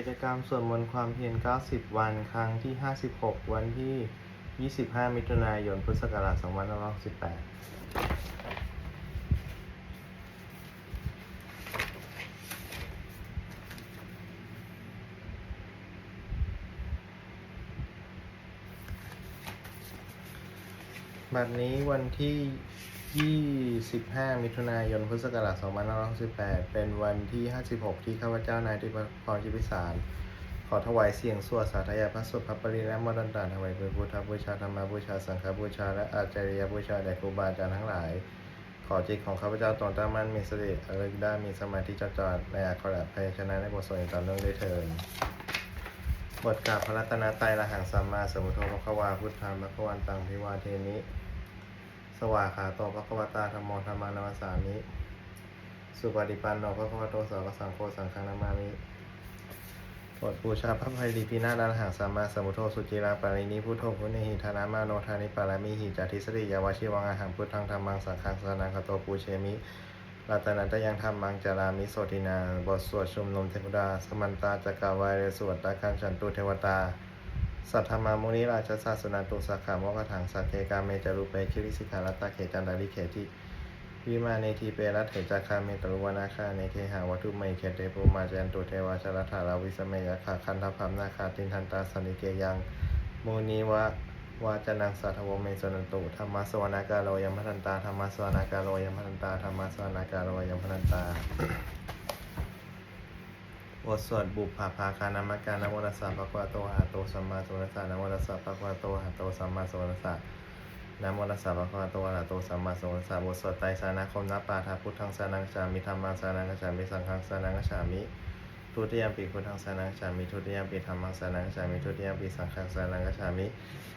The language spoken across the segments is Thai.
กิจกรรมสวดมนต์ความเพียร 90 วัน ครั้งที่ 56 วันที่ 25 มิถุนายน พุทธศักราช 2518บัดนี้วันที่ 25มิถุนายน พุทธศักราช2568 เป็นวันที่ 56 ที่ข้าพเจ้านายทิพพรจิพิสาร ขอถวายเสียงสวดสาธยายพระสุตพระปริและมรดตาถวายเป็นพุทธบูชาธรรมบูชา สังฆบูชา และอาจารยบูชาแด่ครูบาอาจารย์ทั้งหลาย ขอจิตของข้าพเจ้าตรงตั้งมั่นมีสติระลึกได้มีสมาธิจดจ่อในอักขระพยัญชนะในบทสวดอย่างต่อเนื่องด้วยเถิดบทกราบพระรัตนตรัยระหังสัมมาสัมพุทโธพระควาพุทธังพระควันตังพิวาเทนิ สวาขาโตพระควตาธรรมโมธรรมานามสามิ สุปฏิปันโนพระควโตสาวสังโฆสังฆนามามิบทบูชาพระภัยรีปีนาดันหังสัมมาสัมพุทโธสุจิราปารินิพุทโธพุเนหิธานามาโนธานิปารามิหิจาทิสริยาวชิวังอาหังพุทธังธรรมังสังฆังสนังคโตปูเชมิรัตนันตยังธรรมังจารามิโสตินาบทสวดชุมนุมเทวดาสมันตาจักรวาเรสวดตาคันฉันตุเทวตา สัทธมามุนิราชสาสนาตุสักขามวกถังสักเคกาเมจารุเปคิริสิการัตตะเขจันดาริเขติวิมาเนทีเปรัตเถจัคาเมตรุวนาคาเนเคหาวัตถุไมเคเตปุมาจันตุเทวาชรถาราวิสเมยขาคันทพัมนาคาตินทันตาสนิเกยังมุนีวะวาจนังสัทวเมสนันตุธรรมสวนากาโลยมพันตาธรรมสวนากาโลยมพันตาธรรมสวนากาโลยมพันตา บทสวดบุพภาภาคานามการนโมตัสสะภะคะวะโตอะระหะโตสัมมาสัมพุทธัสสะนะโมตัสสะภะคะวะโตอะระหะโตสัมมาสัมพุทธัสสะนะโมตัสสะภะคะวะโตอะระหะโตสัมมาสัมพุทธัสสะบทสวดไตรสรณคมนับปาทาพุทธังสรนังกัจฉามิธัมมังสรนังกัจฉามิสังฆังสรนังกัจฉามิ ทุติยมปีพุทธังสรนังกัจฉามิทุติยมปีธัมมังสรนังกัจฉามิทุติยมปีสังฆังสรนังกัจฉามิ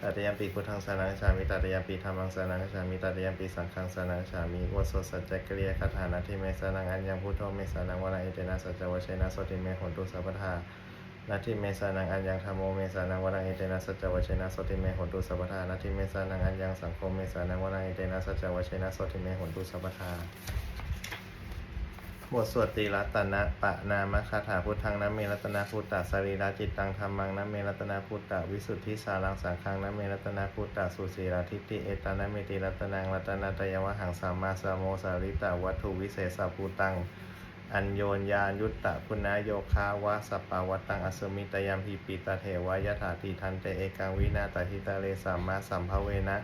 ตติยมปีพุทธังสรนังกัจฉามิตติยมปีธัมมังสรนังกัจฉามิตติยมปีสังฆังสรนังกัจฉามิบทสวดสัจจกริยคาถานาทิเมสรนังอัญญังพุทโธเมสรนังวะระเอเตนะสัจจวชเชนะสติเมหนตุสัพพทานาทิเมสานังอัญญังธรรมโมเมสานังวรังเอเตนะสัจจวัชนะสติเมหนตุสัพพทานาทิเมสานังอัญญังสังโฆเมสานังวรังเอเตนะสัจจวัชนะสติเมหนตุสัพพทา บทสวดตีรัตนะปะนามคาถาพุทธังนะเมรัตนาพุทธะสรีระจิตตังธรรมังนะเมรัตนาพุทธะวิสุทธิสารังสังฆังนะเมรัตนาพุทธะสุสีราทิฏฐิเอตานะเมติรัตนังรัตนาตยวหังสัมมาสมโมสาริตาวัตถุวิเศษสัพพุตังอัญโยนยานยุตตะพุนาโยคาวะสปปาวัตตังอสมิตยามพิปิตาเทวายถาติทันเตเอกังวินาตาทิตาเลสัมมาสัมภเวนะ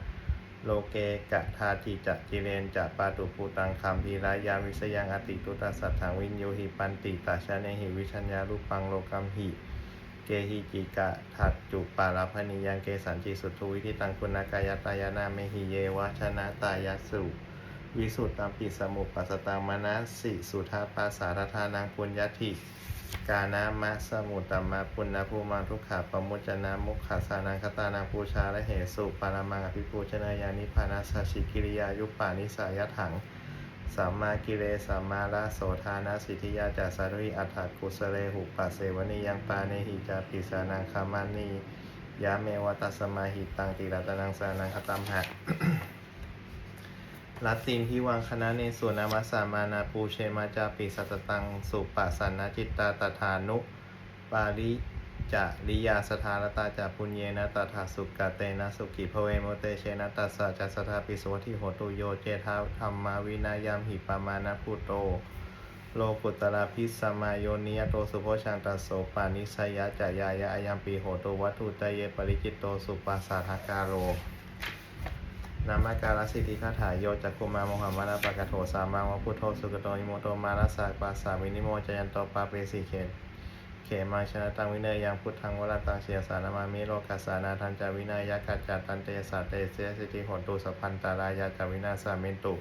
โลเกกะทาติจะจิเรนจะปาตุปูตังคัมพีรายาวิสยังอติตุตัสสัทธังวินโยหิปันติตาชาเนหิวิชัญญารูปังโลกัมหิเกหิจิกะทัดจุปาลาพนิยังเกสันจิสุทุวิธิตังคุณากายตายานาเมหิเยวะชนะตายสสุวิสุตตัมปิสมุปปัสตังมนัสสิสุทัปปาสารธานังปุญญทิ กานามะสมุตตมะปุณณภูมังทุกขาปมุจจนามุขขาสานังคตานังปูชาและเหสุปารามังอภิปูชนายานิพานัสชิกิริยายุปปานิสายถังสัมมากิเลสัมมาละโสธานาสิทธิยาจาสารุยอัฏฐกุสเลหุปัสเสวนิยังปาเนหิจาปิสานังคามานียะเมวตัสสมาหิตังติรัตนังสานังคตัมหะ ลัตตินที่วังคณะเนสุนามัสสามานาปูเชมาจาปิสัตตัง สุปะสันนจิตตาตถานุปาริจะริยาสทารตาจาปุญเยนะตถาสุกะเตนะสุกิภเวโมเตเชนะตัสสะจัสสทาปิโสทิโหตุโยเจทาธรรมาวินายามหิปามานะพุโต โลกุตระพิสมาโยนิยโตสุโพชังตัสโสปานิสยะจายายะอายัมปีโหตุวัตถุตเยปริจิตโตสุปัสสาทากาโร นามาการสิทธิคาถาโยจักคุมาโมหัมมานาปะกะโถสามังวะพุทโธสุกโตอิโมโตมาราสาปาสาวินิโมจยันโตปาเปสิเขตเขมาชนะตังวิเนยยังพุทธังวรตังเสียสานามามิโลกัสสานาทันจาวินายกัจจตันเตสาเตเสสิทธิหนตุสัพพันตารายาจาวินาสามินตุ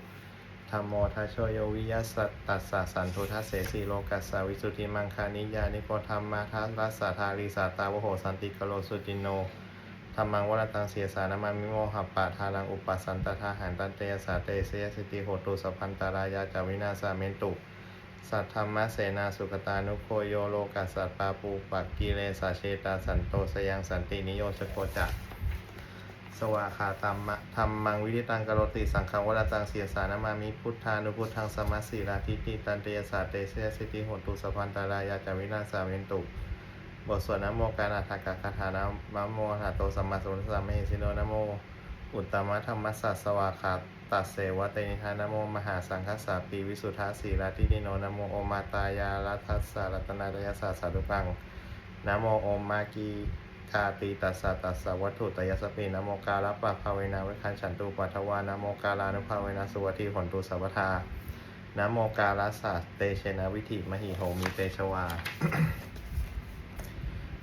ธรรมโมทัชโชโยวิยัสตัสสะสันทุทัสเสสีโลกัสสาวิสุทธิมังคานิยานิโพธรรมมาทัสรัสสาธาริสาตาวโหสันติกโลสุจินโน ธรรมังวรตังเสียสานามามิโมหัปปะทารังอุปสันตทาหันตันเตยสาเตเสยสิติโหตุสัพพันตารายาจาวินาสาเมนตุ สัทธรรมเสนาสุขตานุโคโยโลกัสสัตปาปูปักกิเลสาเชตาสันโตสยังสันตินิโยชโกจักสวาขาตัมมะธรรมังวิริตังกรติสังฆวรตังเสียสานามามิพุทธานุพุทธังสมัสสีราทิติตันเตยสาเตเสยสิติโหตุสัพพันตารายาจาวินาสาเมนตุ บทสวดนะโมการอัฏฐกคาถานะมะโมหะโตสัมมาสัมพุทธัสสะมหิสิโนนะโม อุตตมะธรรมสสสวาคาตัสเสวะเตนิทานะโมมหาสังฆสาปีวิสุทธาสีราตินิโนนะโมโอมาตายาลัทัสสะรัตนาตยสสะสาธุกังนะโมโอมากีคาติตัสสะตัสสะวัตถุตยสปีนะโมกาลปะภาเวนะเวคันฉันตุปัทวานะโมกาลานุภาเวนะสุวัติผลตุสัพทานะโมกาลสสะเตเชนะวิธิมหิโหมิเตชวา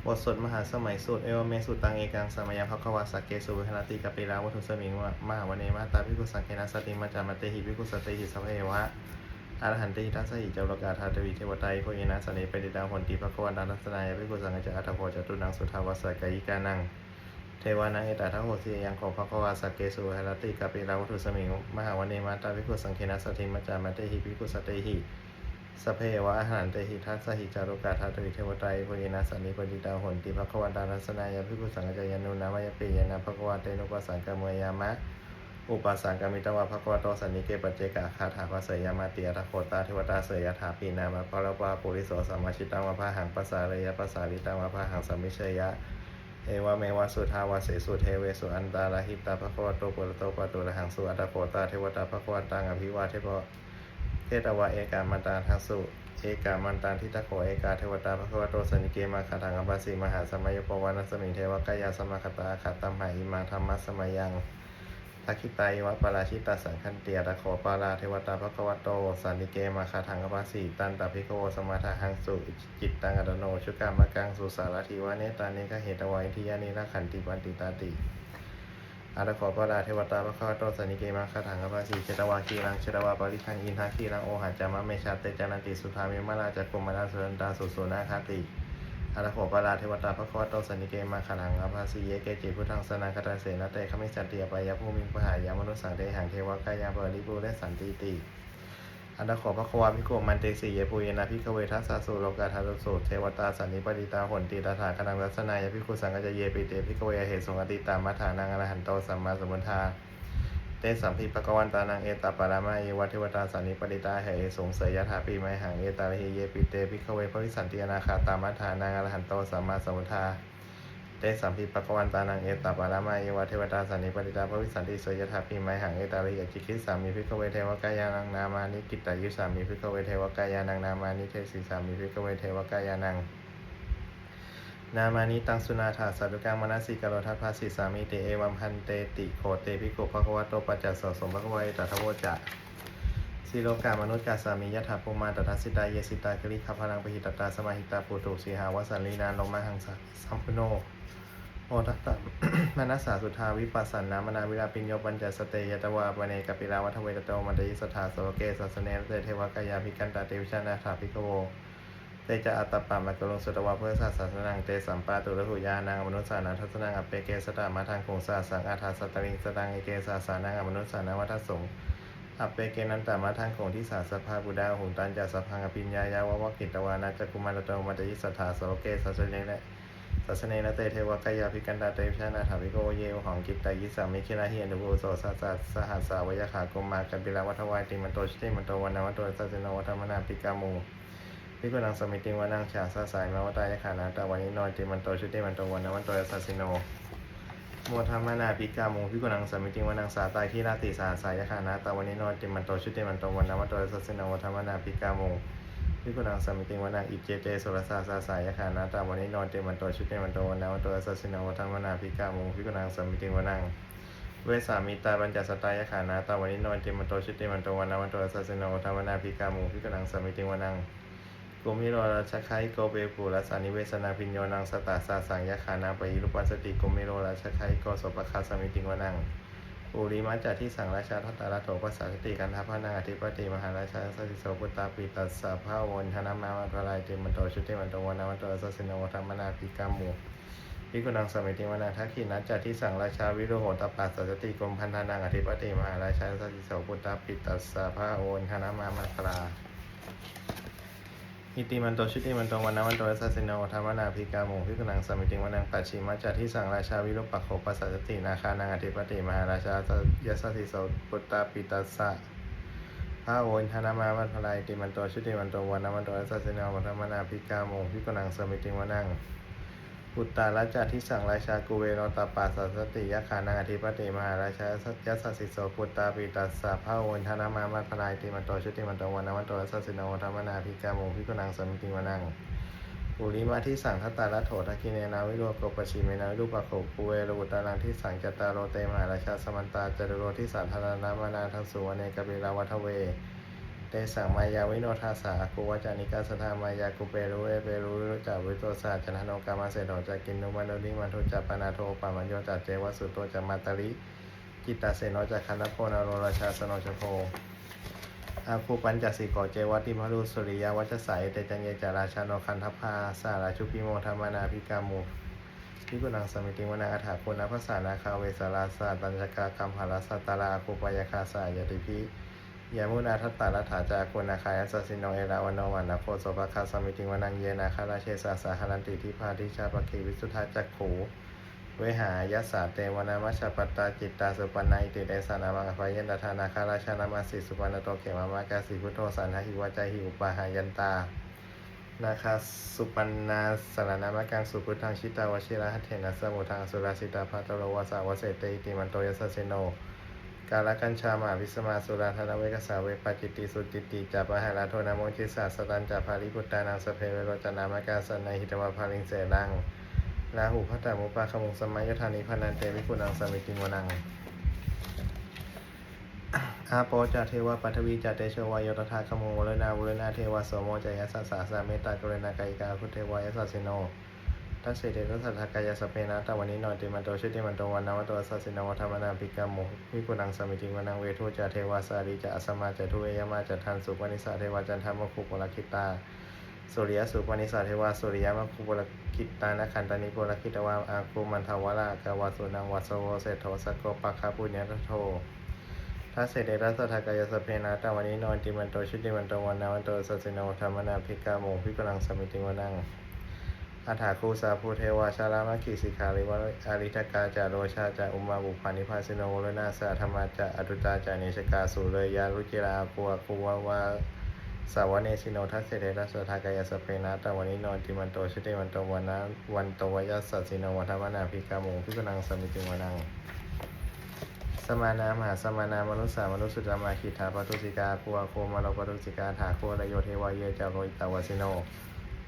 บทสวดมหาสมัยสูตรเอวเมสุตังเอกังสมัยภควาสเกสุวิหนติกปิลาวัตุสมิงมหาวเนมาตาพิกุสังเกนะสติมาจามเตหิพิกุสติหิสัพเพวะอรหันติทัสสหิเจารกาธาตวิเทวไตโพเยนะสเนปดิดาหนติภควานันทัสนายพิกุสังเจอัตโพจตุนังสุทาวาสกายิกานังเทวานังเอตทัโหสียังของภควาสเกสุวิหนติกปิลาวัตุสมิงมหาวเนมาตาพิกุสังเกนะสติมาจามเตหิพิกุสติหิ สเพวะอาหารเตหิทัสสหิจารุกาธาตุวิเทวไตรปุรินัสสนิปดิตาหนติภควตานัสนายาภิกุสังกัจายานุนามายปิยานาภควเตนุปัสสังกมวยามะ อุปัสสังกมิตวะภควโตสันนิเกปเจกะคาถาภาเสยามาติยทัโคตาเทวตาเสยถาปีนามะปะละวะปุริโสสัมมาชิตังวะพาหังปัสสาเรยะปัสสาลิตังวะพาหังสัมมิเชยะเอวะเมวะสุทาวาเสสุเทเวสุอันตาลาหิตาภควโตปุระโตปตุระหังสุอัตตโคตาเทวตาภควตังอภิวาเทพเทตวะเอกามันตาทัสสุเอกามันตาทิตะโขเอกาเทวตาพระควโตสนิเกมาคาทังอปัสสิมหาสมัยปวานัสมิงเทวกายาสมาคตาขัตตัมหาอิมาธรรมะสมัยยังทักขิตายวะปราชิตาสังคันเตียตะโขปาราเทวตาภควโตสนิเกมาคาทังอปัสสิตันตภิโวสมาทาหังสุจิตตังอดโนชุกามะกังสุสารทิวะเนตานิกเหตวายทิยานิรักขันติปันติตาติ อาตขอพระดาเทวตาพระข้าโตสนิเกมาคาถังอภาสีเจตวาคีรังเจตวาปริคันอินทาคีรังโอหัจจามะเมชาเตจานันติสุธามิมาราจักกุมาราสุรันตาสุสุนาคาติอาตขอพระดาเทวตาพระข้าโตสนิเกมาคาถังอภาสีเยเกจิพุทธังสนาคตาเสนาเตขมิสันติยปายาภูมิปหายามนุสังเดหังเทวกายาบริบูและสันติติ อันดาขอพระควาพิโกมันเตสีเยปุยนะพิกเวทัสสะสุโลกาทาตุสุเทวตาสันนิปติตาหนติตาถาคนังรัสนายพิคุสังกัจจเยปิเตพิกเวเหตุสงอติตามัฐานังอรหันโตสัมมาสัมพุทธาเตสัมภิปะกวันตานังเอตาปารามาเยวะเทวตาสันนิปติตาเหตสงเสยยถาปีไมหังเอตาลหิเยปิเตพิกเวภวิสันติอนาคาตามัฐานังอรหันโตสัมมาสัมพุทธา เตสัมภิปะกวันตานังเอตาปารามาเยวะเทวตาสันนิปติตาภวิสันติเสยยถาปีไมหังเอตาลหิยจิคิสามีพิกเวเทวกายานังนามานิกิตตายุสามีพิกเวเทวกายานังนามานิเทศิสามีพิกเวเทวกายานังนามานิตังสุนาถาสัตุกังมนัสสิกโรทัพพาสิสามิเตเอวัมพันเตติโคเตภิกขุภควะโตปัจจัสสะสมภควะตถะโวจะสิโลกามนุษย์กาสามิยถาภูมาตทัสสิตาเยสิตากริขพลังปหิตตาสมาหิตาปุตุสีหาวสันลีนานลงมาหังสัมพุโน โอทัตตะมนัสสาสุทาวิปัสสันนามนาวิราปิญโยปัญจสเตยตวาปเนกปิลาวัฒเวตโตมันตยิสถาโสเกสัสเนเตเทวกายาภิกันตาเตวิชานาถาภิกโวเตจะอัตตปามะกะลงสุตวะเพื่อศาสสนังเตสัมปาตุระหุยานังมนุสสานัทัสนังอเปเกสตามาทางคงสาสังอาทาสตริงสตังเอเกสาสานังอมนุสสานัวัฏสงอเปเกนันตามาทางคงที่สาสภาบุดาหุนตันจัสพังอภิญญายาวะวะกิตวานาจักุมารโตมัตยิสถาโสเกสัสเนเน สัสเนนะเตเทวกายาภิกันตาเตวิชานาถาวิโกเยวของกิตตายิสามิคินาเฮียนบุโสสัสสสหัสสาวยขากุมากันปิลาวัฏวายติมันโตชิติมันโตวันนวัตโตสัสเนวัฏมนาปิกามูพิกุนังสมิติวานังชาสาสายมาวตายขานาตาวันิโนติมันโตชิติมันโตวันนวัตโตสัสโนโมธรรมนาปิกามูพิกุนังสมิติวานังสาตายที่ราติสาสายขานาตาวันิโนติมันโตชิติมันโตวันนวัตโตสัสโนธรรมนาปิกามู พิกุนังสมิติวนาอิเจเจสุรสาสาสายขานาตาวันนี้นอนเตมันโตชุดเตมันโตวันนาวันโตสัสสินาวัฒนวนาพิกามุพิกุนังสมิติวนังเวสามิตาบัญจสตายขานาตาวันนี้นอนเตมันโตชุดเตมันโตวันนาวันโตสัสสินาวัฒนวนาพิกามุพิกุนังสมิติวนังกุมิโรราชคายโกเบปุรัสานิเวสนาพิญโยนังสตาสาสังยขานาปยิรุปัสสติกุมิโรราชคายโกสปคาสมิติวนัง ปุริมัจจาที่สั่งราชาทัตตาราโถปัสสาสติกันทัพพระนางอธิปติมหาราชาสัสสิโสปุตตาปิตัสสะพระวนธนามาวันพลายติมันโตชุติมันโตวนนาวันโตสัสสิโนธรรมนาปิกามูพิกุนังสมิติวนาทักขินัจจที่สั่งราชาวิโรโหตปัสสติกรมพันธนางอธิปติมหาราชาสัสสิโสปุตตาปิตัสสะพระวนธนามามัคลา อิติมันโตชุติมันโตวันนาวันโตสัสสิโนธรรมนาภิกามูพิกุนังสมิติวันนังปัจฉิมัจจที่สั่งราชาวิรุปักโขปัสสตินาคานังอธิปติมหาราชายสัสสิโสปุตตาปิตัสสะพระโอนธนามาวันพลายติมันโตชุติมันโตวันนามันโตสัสสินโนธรรมนาภิกาโมพิกุนังสมิติวนัง ปุตตาราชาทิสังราชากุเวโนตปาสัสสติยะขานังอธิปติมหาราชายัสสสิโสปุตตาปิตัสสะพระโอนธนามามัทพนายติมันโตชุติมันโตวันนามันโตสัสสิโนธรรมนาภิกาโมภิกุนังสมิติวนังปุริมาที่สังคตตาลโถทักกิเนนาวิโรโกปชิเมนาวิรูปะโขปุเวรบุตานังที่สังจตารโรเตมหาราชาสมันตาจตุโรที่สันธนานามานาทังสุวเนกบิลาวัทเว เตสังมายาวิโนทาสากุวจานิกาสธามายากุเปรุเอเปรุวิรุจาวิโตสาจันทโนกามาเสโนจากกินนุมันโนนิมันโทจปนาโทปามันโยจัเจวสุโตจามาตาริกิตาเสโนจากคันธโพนาโรราชาสโนชโพอาคูปัญจสิโกเจวัติมรุสุริยวัชสายเตจังเยจาราชาโนคันทพาสาราชุพิโมธรรมนาภิกามุพิกุนังสมิติวนาอัฏฐาคุณภาษานาคาเวสาราสาตัญจกากรรมหาราสตาราคูปายคาสายติพิ ยามุนาทัตตารัฐาจากุณาคายัสสินโนเอราวันโนวันนาโคโสภคาสมิติวนังเยนาคาราเชสาสาหรันติทิพาทิชาปกีวิสุทธาจักขูเวหายสสาเตวนามัชปตตาจิตตาสุปันนาอิติเดสานามังอภายันตทานาคาราชานามาสิสุปันโตเขมามากาสิพุทโธสันหหิวาจาหิอุปาหายันตานาคาสุปันนาสารนามกังสุพุทธังชิตาวชิระหัตเถนะสมุทังสุราสิตาภัตโรวาสาวเสติติมันโตยัสสะเสโน กาลกัญชามาวิสมาสุราธนเวกสาเวปจิตติสุจิตติจัปะหาราโทนาโมจิสาสตันจัปาริพุตตานังสเพเวโรจนามกาสนในหิตวาภาลิงเสรังลาหูพัตตามุปาขมุงสมัยยธานิพันันเตวิปุนังสมิติวนังอาโปจาเทวะปัทวีจาเตโชวายโยตถาขมุงวรนาวุรนาเทวะโสโมจายสสสาสาเมตตากรุณากายกาพุทเทวายสัสสิโน ทัสเสเตทัสสะทากายสเปนะตะวันนี้นอยติมันโตชิติมันโตวันนวโตสัสสินวัฒมนาปิกามุวิปุนังสมิติวันังเวทุจาเทวาสาริจาอสมาจาทุเอยมาจาทันสุปนิสาเทวาจันทามคุปลคิตาสุริยสุปนิสาเทวาสุริยมคุปลคิตานะขันตานิปุลคิตวาอาคุมันทวรากาวาสุนังวัสโวเศโทสกโกปะคาปุญญทโททัสเสเดรัสทากายสเปนะตะวันนี้นอนติมันโตชิติมันโตวันนาวันโตสัสสินวัฒมนาปิกามุวิปุนังสมิติวันัง อัฏฐาคูสาภูเทวาชาลามกิสิขาริวะอาริทกาจาโรชาจาอุมาบุพานิพาสิโนโวรนาสาธรรมาจาอตุตาจาเนชกาสุเลยยารุจิราปัวกุววาสาวเนสิโนทัสเสเดรัสสทากายสเปนะตะวันนี้นอนติมันโตชิติมันโตวันนาวันโตวยัสสสิโนวัฒมนาภิกามุพิกนังสมิติวนัง สมานามหาสมานามนุสสามนุสสุจามาคิถาปตุสิกาปัวโคมาโลปตุสิกาถาโคระโยเทวาเยจาโรอิตาวสิโน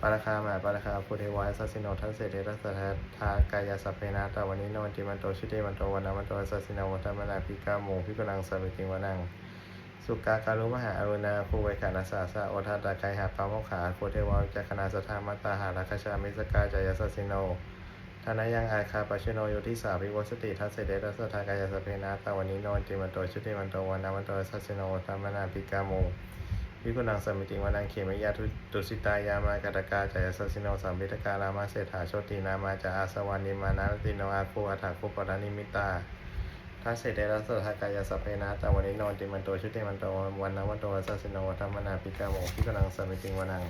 ปาราคาหมาปาราคาพุทธิวายสัสสิโนทัสเสเดรัสสะทากายสัพเพนะตะวันนี้โนติมันโตชิเตมันโตวันนามันโตสัสสิโนวัฒมนาภิกาโมภิกนังสมิติงวนังสุกาการุมหาอรุณาภูเวขานาสาสะโอทัตตาไกหาปาโมขาโคเทวาจักขณาสธามัตตาหาราคชามิสกาจายสัสสิโนทานายังอาคาปชิโนโยทิสาวิวสติทัสเสเดรัสสะทากายสัพเพนะตะวันนี้โนติมันโตชิเตมันโตวันนามันโตสัสสิโนวัฒมนาภิกาโม วิกุนังสมิติวานังเขมยาทุตุสิตายามากตกาจายสัสิโนสัมพิทกาลามาเศรษฐาโชตินามาจาอาสวานิมานาติโนอาคูอัฏฐาคุปรานิมิตาทัสเสเดรัสทากายสัพเพนะตะวันนี้โนติมันโตชุติมันโตวันนวันโตสัสสิโนวัฒมนาปิกาโมวิกุนังสมิติวานัง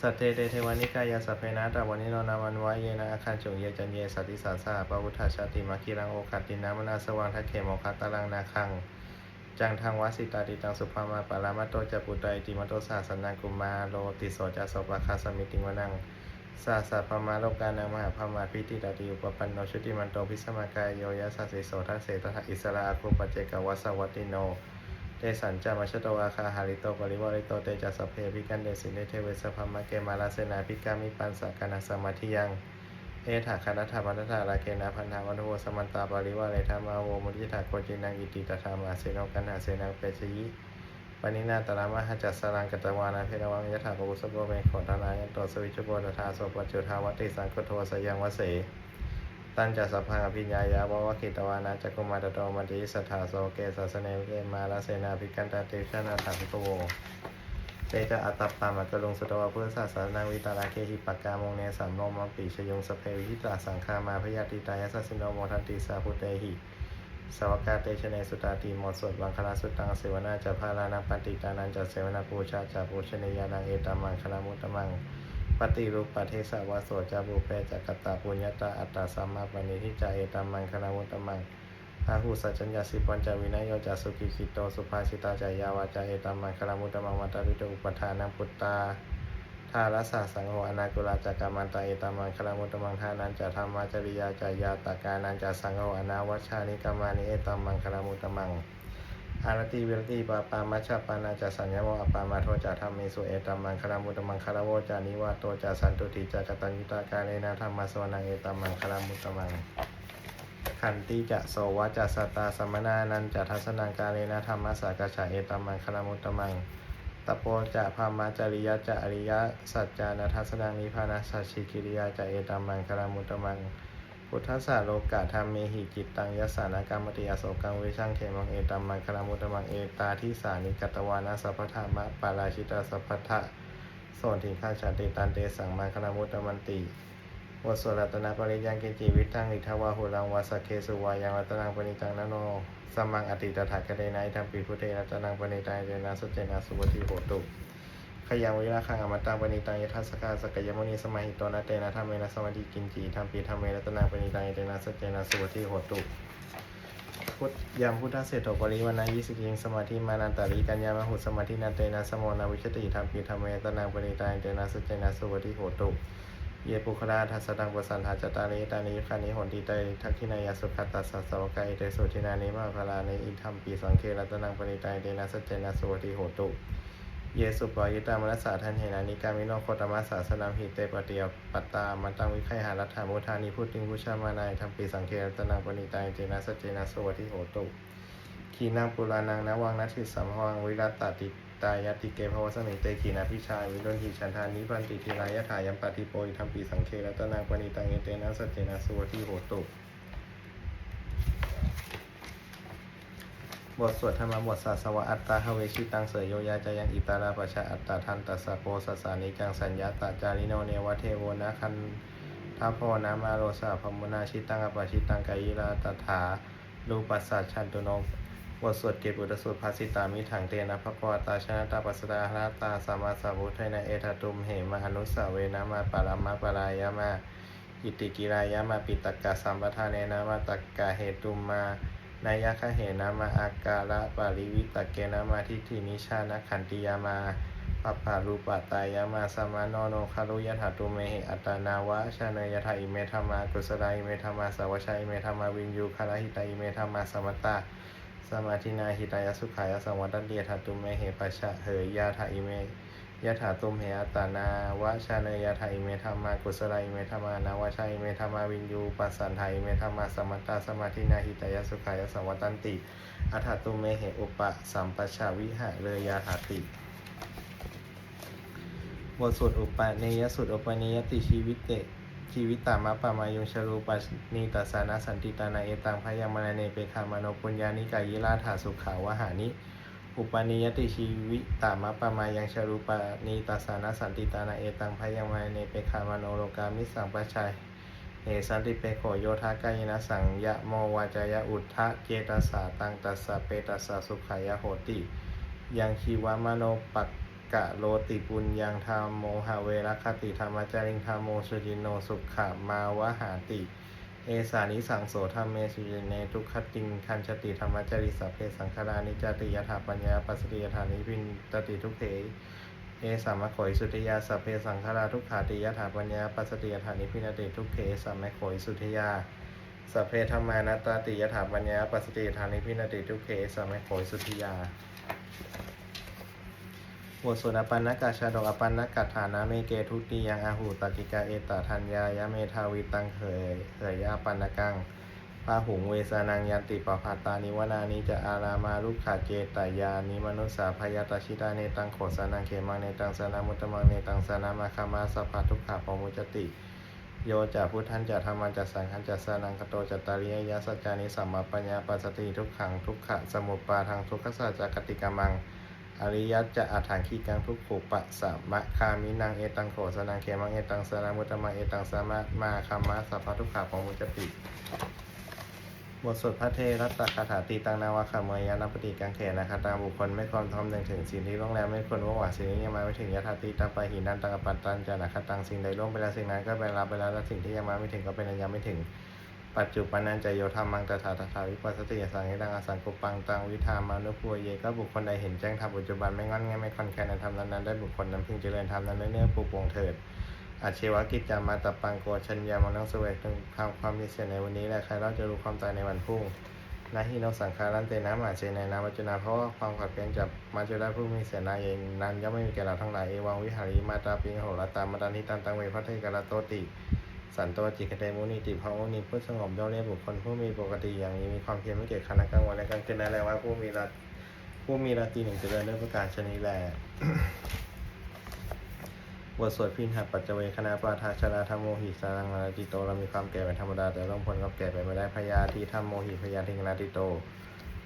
สัตเตเตเทวานิกายาสัพเพนะตะวันนี้โนนามันวะเยนะอาคันจงเยจันเยสัตติสาสาปะวุฒาชาติมาคิรังโอคัตตินามนาสวังทัเขโมคัตตารังนาคัง จังทางวสิตาติตังสุภามาปารามาโตจะปุตตาอิติมโตสาสนังกุมาโลติโสจะโสปะคาสมิติวนังสาสัพมาโลกานังมหาพมาพิติตาติอุปปันโนชุติมันโตพิสมากายโยยะสัสสิโสทัสเสตถะอิสระอาคุปเจกวัสสวัตติโนเตสัญจามาชโตอาคาหาริโตปริวาริโตเตจัสสพเพพิกันเดสินเนเทเวสพมะเกมาลาเสนาพิกามิปันสักานาสมาธิยัง เอถาคณัฏฐามัตถาลาเกนาพันธาวันโทสมันตาปริวาเรธรรมาโวมุทิถาโคจินังอิติตถามาเสนกันหาเสนังเปชยิปณินาตรามหจัสรังกัตวานาเพรวังยถาปุสโกเมขอทานายันโตสวิจโกตถาโสปจุทาวติสังคโทสยังวเสตันจัสสพังอภิญญายาววคิตวานาจักุมาตโตมัติสัทธาโสเกสัสเนเกมาลาเสนาภิกันตาเตชนาถาภิกโว เตจะอัตตปามักกะลงสตวะเพื่อศาสนาวิตาราเคหิปักามงเนสัมโนมปีชยงสเพวิหิตาสังคามาพยาติตายสัสสิโนโมทันติสาพุเตหิสวากาเตชเนสุตาติหมดสดวังคลาสุตังเสวนาจะพาลานังปฏิตานังจะเสวนาปูชาจะปูชนียานังเอตามังคลามุตมังปฏิรูปประเทศวาโสจะบุเปจักตตาปุญญาตาอัตตาสัมมาปณิทิจาเอตามังคลามุตตมัง อาหูสัจจัญญาสิปัญจวินัยโยจาสุกิคิโตสุภาสิตาจายาวาจาเอตัมมังคลามุตมังวัตตาริโตอุปทานังพุตตาทารัสสะสังโฆอนากุลาจักกัมมันตาเอตัมมังคลามุตมังทานันจะธรรมาจริยาจายาตากานันจะสังโฆอนาวัชานิกัมานิเอตัมมังคลามุตมังอารติเวรติปาปามัชฌปานาจะสัญญาวะปามาโทจะธรรมเมสุเอตัมมังคลามุตมังคลาโวจานิวาโตจะสันตุติจะกตัญญูตาการเลนะธรรมสวนังเอตัมมังคลามุตมัง ขันติจะโสวะจะสตาสมนานันจะทัศนังการเลนะธรรมสากฉาเอตัมมังคลามุตตมังตโปจะพามาจริยะจะอริยะสัจจานัทัสนังนิพานาสัจฉิกิริยาจะเอตัมมังคลามุตตมัง พุทธสาโลกะธรรมเมหิจิตตังยสานากรรมติอโศกังเวชังเขมังเอตัมมังคลามุตตมังเอตาทิสานิกตวานาสัพพธรรมะปาราชิตาสัพพทะโสนทิข้าชันติตันเตสังมังคลามุตตมันติ วสวรัตนาปริยังกินจีวิทังอิทวาหุรังวาสเคสุวายังรัตนังปณิตังนโนสมมังอติตถาคเตนะอิทัมปีพุทเทรัตนังปณิตังเจนะสุเจนะสุวติโหตุขยังวิราคังอมตังปณิตังยทัสกาสกยมุนีสมาหิตนะเตนะธรรมเมนะสมาธิกินจีธรรมปีธรรมเมรัตนาปณิตังเตนะสัจเจนะสุวติโหตุพุทธยามพุทธเศรษฐปริวานายิสิกิงสมาธิมานันตาริกัญญามหุสมาธินาเตนะสมนาวิชติธรรมปีธรรมเมรัตนาปณิตังเตนะสัจเจนะสุวติโหตุ เยปุคราทัสสตังปสันทาจตาริตานิคานิหนติเตทักขินายาสุขัตตัสสะสวกายเตสุทินานิมาภาลาในอิธรรมปีสังเครัตนังปณิตังยเตนะสัจเจนะสวติโหตุ เยสุปายตามนัสสาทันเหนานิกามิโนโคตมัสสาสนามหิเตปฏิยปัตตามันตังวิไคหารัฐามุทานิพุทธิงพุชามานายธรรมปีสังเครตนังปณิตายเจนะสเจนะสวัติโหตุ ขีนังปุรานังนวังนัตถิสัมภวังวิรัตติ ตายติเกภวสมิเตขีนาพิชาวิโดนหิชันทานิพันติทีรายถายัมปฏิโปยธรรมปีสังเครตนังปณิตายเจนะสจเจนะสวัติโหตุบทสวดธรรมบทสาสวะอัตตาหเวชิตังเสยโยยาจายังอิตาราปชาอัตตาทันตัสสะโปสัสานิจังสัญญาตาจาริโนเนวะเทโวนะคันทัพโพนามาโรสาพมุนาชิตังอปชิตังกายิราตถารูปัสสัชชันตุโน บทสวดเกบุตสวดภาสิตามิถังเตนะพระปวตาชนะตาปัสดาหราตาสามาสาวุทยนะเอทตุมเหมานุสาเวนะมาปารามะปรายามาอิติกิรายามาปิตกะสัมปทานเนนะมาตกกะเหตุมมานายคะเหนามาอากาละปาริวิตกเกนามาทิฏฐินิชานะขันติยามาปัปปารูปตายามาสมาโนโนคารุยถาตุเมหิอัตานาวะชาเนยถาอิเมธรรมากุสลาอิเมธรรมาสาวชัยเมธรรมาวินยูคาราหิตาอิเมธรรมาสมตตา สมาธินาหิตายสุขายสังวัตันเดียถาตุเมเหปัชะเหยยาถาอิเมยะถาตุมเหอัตานาวะชาเนยะถาอิเมธรรมากุสลาอิเมธรรมานาวะชาอิเมธรรมาวินยูปัสสันไทยอิเมธรรมาสมัตตาสมาธินาหิตายสุขายสังวัตันติอัฏฐตุมเมเหอุปะสัมปชาวิหะเลยยาถาติบทสวดอุปะเนยสุดอุปนิยติชีวิตเต ชีวิตตามะปะมายุชรูปัสนีตัสานาสันติตานาเอตังพยามนาเนเปคามโนปุญญานิกายิราถาสุขาวหานิ อุปนิยติชีวิตามะปะมายังชรูปนีตัสานาสันติตานาเอตังพยังมาเนเปคามโนโลกามิสังปชัยเอสันติเปโขโยธากายนะสังยะโมวาจายะอุทธะเจตสาตังตัสสะเปตัสสะสุขายะโหติ ยังชีวามโนปัก กะโลติปุญญังธรรมโมหะเวรคติธรรมจาริงธรรมโมสุจินโนสุขามาวหาติ เอสานิสังโสธรรมเมสุจิเนทุกขติงคันชติธรรมจริสัพเพสังขารานิจติยถาปัญญาปัสสติยถานิพินตติทุกเถเอสามะโขยสุทิยาสัพเพสังขาราทุกขาติยถาปัญญาปัสสติยถานิพินติทุกเถสามะโขยสุทิยาสัพเพธรรมานัตตติยถาปัญญาปัสสติยถานิพินติทุกเถสามะโขยสุทิยา บทสวดอปันนกาชาดกอปันนกัฏฐานะเมเกทุติยังอาหูตกิกาเอตทัญญายะเมทาวิตังเขยเขยยาปันนกังพาหุงเวสานังยันติปภาตานิวนานิจะอารามาลุขาเจตายานิมนุสสาพยาตชิตาเนตังโขสานังเขมังเนตังสนามุตมังเนตังสนามาคามาสภาทุกขาปมุจติ โยจะพุทธันจะธรรมันจะสังขันจะสานังคโตจะตาริยยะสัจจานิสัมมาปัญญาปัสสติทุกขังทุกขะสมุปปาทางทุกขสัจจกติกามัง อริยัตจะอัฏฐานขีกังทุกขุปะสะมะคามินังเอตังโขสนังเขมังเอตังสนามุตมังเอตังสามะมาคามาสัพพทุกขาของมุจติบทสวดพระเทรัตตคาถาตีตังนาวะขามยานปฏิกังเขนะคะตามบุคคลไม่ควรทำหนึ่งถึงสิ่งที่ล่วงแล้วไม่ควรว่าหวาสิ่งนี้ยังมาไม่ถึงยถาตีตังไปหินันตังอปัตตันจานะคตังสิ่งใดล่วงไปแล้วสิ่งนั้นก็เป็นรับไปแล้วและสิ่งที่ยังมาไม่ถึงก็เป็นยังไม่ถึง ปัจจุปนันจะโยธรรมังตถาตถาวิปัสสติยสังหิตังอสังกุปังตังวิธามานุพัวเยก็บุคคลใดเห็นแจ้งธรรมปัจจุบันไม่งอนแงนไม่คอนแคลนในธรรมนั้นได้บุคคลนั้นพึงเจริญธรรมนั้นเนื้อๆปลูกปวงเถิดอาชีวกิจจามาตะปังโกชัญญามนังสเวกถึงทำความมีเสียในวันนี้และใครเราจะรู้ความตายในวันพรุ่งนาฮิโนสังคารันเตนะมาเจในนามัจจุนาเพราะว่าความขัดแย้งจากมาจุได้ผู้มีเสียนาเองนั้นย่อมไม่มีแก่เราทั้งหลายเอวังวิหารีมาตาปิงโหรตามาตานิตันตังเวพระเทกรโตติ สันโตจิกเตมุนิติภาวนิผู้สงบย่อมเรียกบุคคลผู้มีปกติอย่างนี้มีความเพียรไม่เกิดขณะกลางวันและกลางคืนนั่นแลว่าผู้มีราผู้มีราตรีหนึ่งเจริญด้วยประการชนิดแลบทสวดพินหัปัจเจเวคณะปาทาชราธรรมโมหิสารังนาติโตเรามีความแก่เป็นธรรมดาแต่ล่วงพ้นความแก่ไปไม่ได้พยาธิธรรมโมหิพยาธิงนาติโต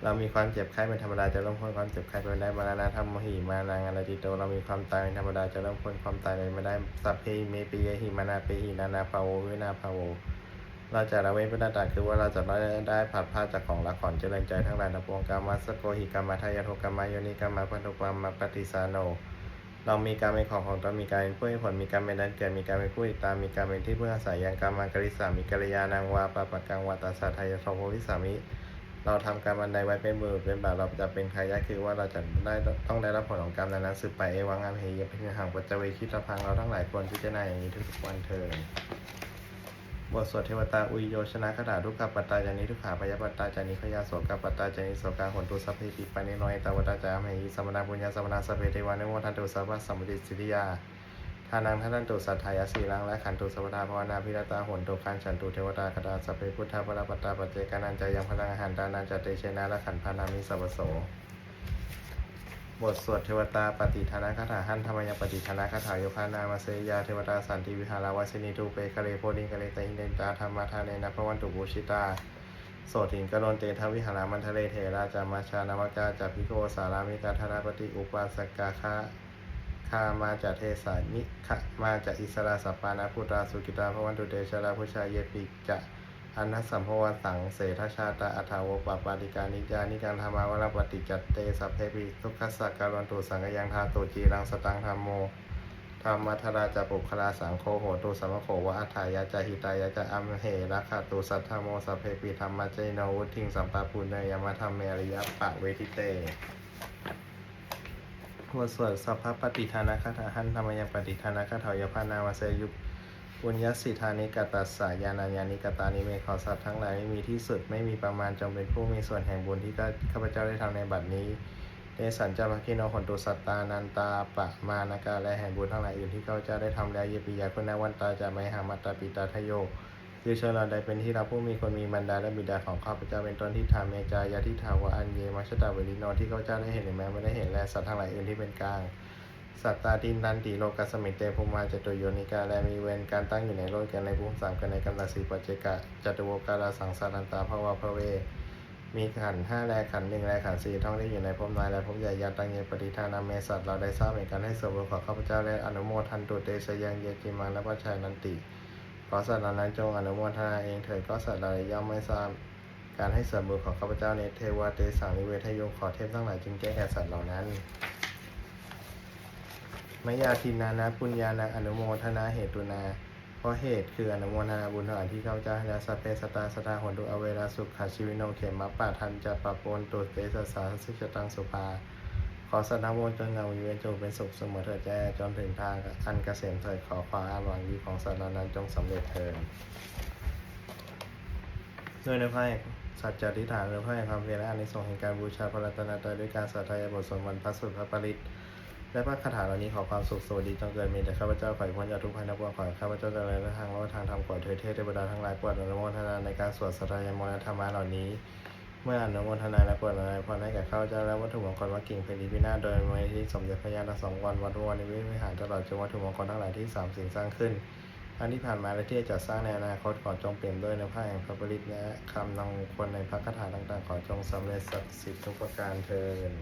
เรามีความเจ็บไข้เป็นธรรมดาจะล่วงพ้นความเจ็บไข้ไปไม่ได้มาราธรรมโมหิมานังอนาติโตเรามีความตายเป็นธรรมดาจะล่วงพ้นความตายไปไม่ได้สัพเพเมปิยหิมานาเปหินานาภาโววินาภาโวเราจะละเว้นพระนาตาคือว่าเราจะไม่ได้ผัดพลาดจากของรักของเจริญใจทั้งหลายในปวงกรรมัสโกหิกรรมทายาโทกรรมายโยนิกรรมพันธุกรรมปฏิสาโน เรามีการเป็นของของตนมีการเป็นผู้ให้ผลมีการเป็นดันเกิดมีการเป็นผู้ติดตามมีการเป็นที่เพึ่งอาศัยยังการมังกริสามีกัลยาณังวาปะปะกังวาตาสาทายาโทโพวิสามิ เราทำการบันไดไว้เป็นมือเป็นบาปเราจะเป็นใครยะคือว่าเราจะได้ต้องได้รับผลของกรรมนั้นสืบไปเอวังอามเหยพิหังปัจเจเวคิตพังเราทั้งหลายควรพิจารณาอย่างนี้ทุกวันเถิดบทสวดเทวตาอุยโยชนะคาถาทุกขปัตตาจานิทุกขาพยาปัตตาจานิพยาโสกปัตตาจานิโสกาหนตุสัพเพปิปานิโนยตาวตาจามเหยสัมมนาปุญญาสัมมนาสัพเพเทวานุโมทันตุสัพพะสัมปติสิทธิยา ทานังทันตุสัทธายสีลังและขันตุสัพพาภาวนาพิรตาหนตุคันฉันตุเทวตาคตาสัพเพพุทธปรปัตตาปเจกานันจายังพลังอาหารตานันจเตเชนะและขันพานามิสัพโสบทสวดเทวตาปฏิทนาคาถาหันธรรมยปฏิทนาคาถาโยคานามาเสยาเทวตาสันติวิหาราวาสินีทูเปกะเลโพดิงกะเลตหินเดนตาธรรมทาเนนะพระวันตุบูชิตาโสถิงกะโลนเตทวิหารามันทะเลเทราจามาชานาวกาจาพิโกสารามิกาธนาปฏิอุปาสกาคา คามาจากเทสานิขะมาจากอิสราสปานาพุตราสุกิตาพระวันตุเตชะราพุชาเยปิจะอันนัสสัมภวสังเสทชาตาอัฐาวปปาติกานิจานิการธรรมาวรปฏิจัตเตสัพเพปิทุกขสักการันตุสังกยังทาตุจีรังสตังธรรมโมธรรมัทราจะปุคลาสังโฆโหตุสัมโขวะอัฏฐายะจะหิตายะจะอัมเหระคาตุสัทธโมสัพเพปิธรรมะเจโนวุทิงสัมปาปุเนยมะธรรมเมริยะปะเวทิเต บทสวดสัพพปฏิทานาคาถาหันธรรมยังปฏิทานาคาถายพานาวาเสยุปุญญสิทานิกาตัสสายานาญานิกตานิเมขอสัตว์ทั้งหลายไม่มีที่สุดไม่มีประมาณจงเป็นผู้มีส่วนแห่งบุญที่ข้าพเจ้าได้ทำในบัดนี้เดสันจาภคิโนขนตุสัตตานันตาปะมานากาและแห่งบุญทั้งหลายอื่นที่ข้าพเจ้าได้ทำแล้วเยปิยาคุณวันตาจะไม่หามาตาปิตาทโย คือชิญเราใดเป็นที่เราผู้มีคนมีบรรดาและบิดาของข้าพเจ้าเป็นต้นที่ทำเมจายาทิทาวะอันเยมัชตาเวลิโนที่ข้าพเจ้าได้เห็นหรือแม้ไม่ได้เห็นและสัตว์ทั้งหลายอื่นที่เป็นกลางสัตตาดินนันติโลกัสมิเตภูมาจตุโยนิกาและมีเวรการตั้งอยู่ในโลกกันในภูมิสามกันในกำลังสีปัจเจกะจตุโวกาลาสังสารันตาภวะพระเว มีขันห้าแลขันหนึ่งแลขันสี่ท่องได้อยู่ในภพน้อยและภพใหญ่ยาตังเยปฏิทานาเมสัตว์เราได้ทราบเหมือนกันให้ส่วนบุญของข้าพเจ้าและอนุโมทันตุเตชยังเยจิมังและพระชัยนันติ ขอสัตว์เหล่านั้นจงอนุโมทนาเองเถิดก็สัตว์เหล่านี้ย่อมไม่ทราบการให้ส่วนบุญของข้าพเจ้าในเทวาเตสังนิเวทยงขอเทพทั้งหลายจึงแก้แก่สัตว์เหล่านั้นมยาทินานะปุญญาณอนุโมทนาเหตุนา เพราะเหตุคืออนุโมทนาบุญทั้งหลายที่ข้าพเจ้าและสัพเพสตาสตาหนตุอเวราสุขาชีวิโนเขมมะปะทันจะปะปนตุเตสสสาสิจตังสุภา ขอสัตว์ทั้งมวลจงเงาวิเวนจงเป็นสุขเสมอเถิดแจ้จนถึงทางอันเกษมเถิดขอความอาหวังดีของสัตว์เหล่านั้นจงสำเร็จเถิดด้วยในพระสัจจทิฏฐานด้วยพระแห่งความเพียรและอานิสงส์แห่งการบูชาพระรัตนตรัยด้วยการสัทธายบทสวดมนต์พระสุตพระปริตและพระคาถาเหล่านี้ขอความสุขสวัสดีจงเกิดมีแต่ข้าพเจ้าฝ่ายพ้นจากทุกภัยนับว่าขอให้ข้าพเจ้าเจริญในทางโลกทางธรรมก่อเถิดเทพเทวดาทั้งหลายโปรดอนุโมทนาในการสวดสัทธายมนธรรมะเหล่านี้ เมื่ออนุโมทนาและเปิดอนุโมทนาให้แก่ข้าเจ้าและวัตถุมงคลวัดกิ่งเพลีพินาโดยมูลนิธิสมเด็จพระญาณสังวรวัดวันในวิหารตลอดจนวัตถุมงคลทั้งหลายที่สามสิ่งสร้างขึ้นอันที่ผ่านมาและที่จะสร้างในอนาคตขอจงเปลี่ยนด้วยในพระแห่งพระบริตและคำนำคนในพระคาถาต่างๆ ขอจงสำเร็จศักดิ์สิทธิ์ทุกประการเทอญ